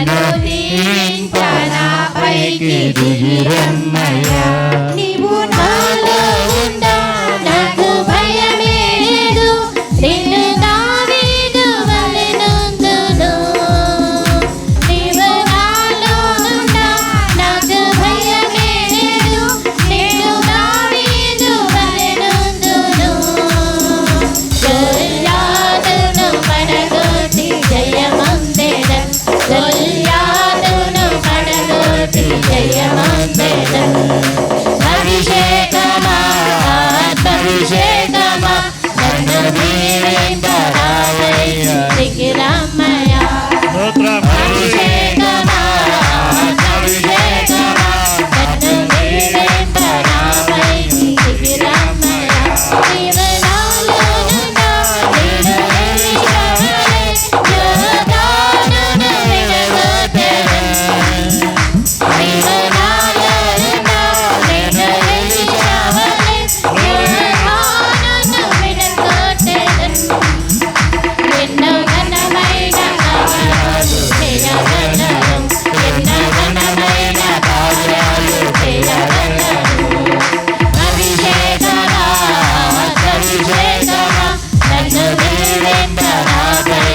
నన్ను దీవించనాపైకి దిగిరమ్మయ్యా నీవు నాలో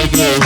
idea.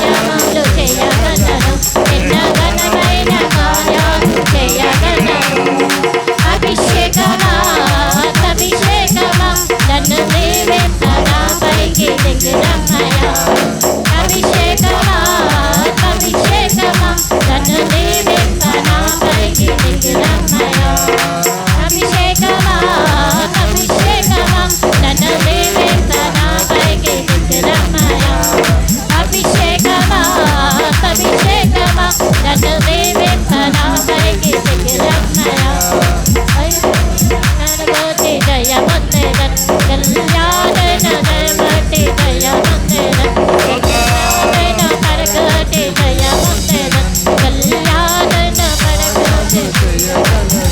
I'm located. 谁也看。